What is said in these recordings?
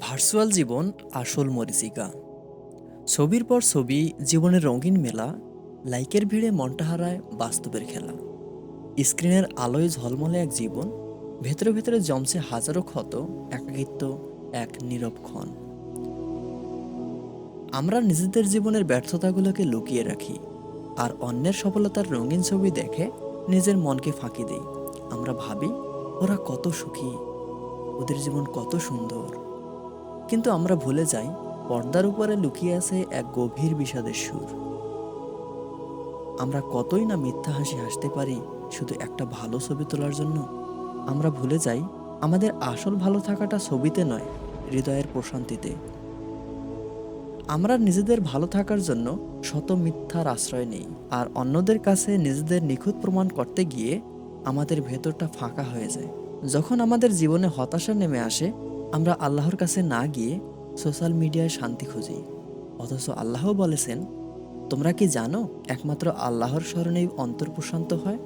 Virtual জীবন আসল মরিচিকা। ছবির পর ছবি, জীবনের রঙিন মেলা, লাইকের ভিড়ে মনটা হারায় বাস্তবের খেলা। স্ক্রিনের আলোয় ঝলমলে এক জীবন, ভেতরে ভেতরে জমছে হাজারো ক্ষত, একাকিত্ব, এক নীরব ক্ষণ। আমরা নিজেদের জীবনের ব্যর্থতাগুলোকে লুকিয়ে রাখি, আর অন্যের সফলতার রঙিন ছবি দেখে নিজের মনকে ফাঁকি দেই। আমরা ভাবি, ওরা কত সুখী, ওদের জীবন কত সুন্দর। কিন্তু আমরা ভুলে যাই, পর্দার উপরে লুকিয়ে আছে এক গভীর বিষাদের সুর। আমরা কতই না মিথ্যা হাসি হাসতে পারি শুধু একটা ভালো ছবি তোলার জন্য? আমরা ভুলে যাই, আমাদের আসল ভালো থাকাটা ছবিতে নয়, হৃদয়ের প্রশান্তিতে। আমরা নিজেদের ভালো থাকার জন্য শত মিথ্যার আশ্রয় নেই, আর অন্যদের কাছে নিজেদের নিখুঁত প্রমাণ করতে গিয়ে আমাদের ভেতরটা ফাঁকা হয়ে যায়। যখন আমাদের জীবনে হতাশা নেমে আসে আমরা আল্লাহর কাছে না গিয়ে সোশ্যাল মিডিয়ায় শান্তি খুঁজি। অথচ আল্লাহ বলেছেন, তোমরা কি জানো একমাত্র আল্লাহর স্মরণেই অন্তর প্রশান্ত হয়?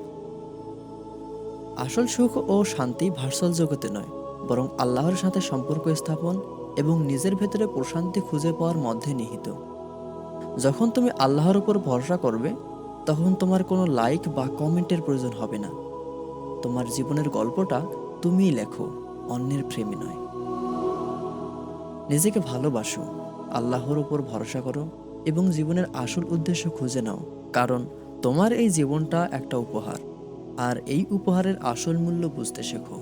আসল সুখ ও শান্তি ভার্চুয়াল জগতে নয়, বরং আল্লাহর সাথে সম্পর্ক স্থাপন এবং নিজের ভেতরে প্রশান্তি খুঁজে পাওয়ার মধ্যে নিহিত। যখন তুমি আল্লাহর উপর ভরসা করবে, তখন তোমার কোনো লাইক বা কমেন্টের প্রয়োজন হবে না। তোমার জীবনের গল্পটা তুমিই লেখো, অন্যের প্রেমে নয়। নিজেকে ভালোবাসো, আল্লাহর উপর ভরসা করো এবং জীবনের আসল উদ্দেশ্য খুঁজে নাও, কারণ তোমার এই জীবনটা একটা উপহার। আর এই উপহারের আসল মূল্য বুঝতে শেখো।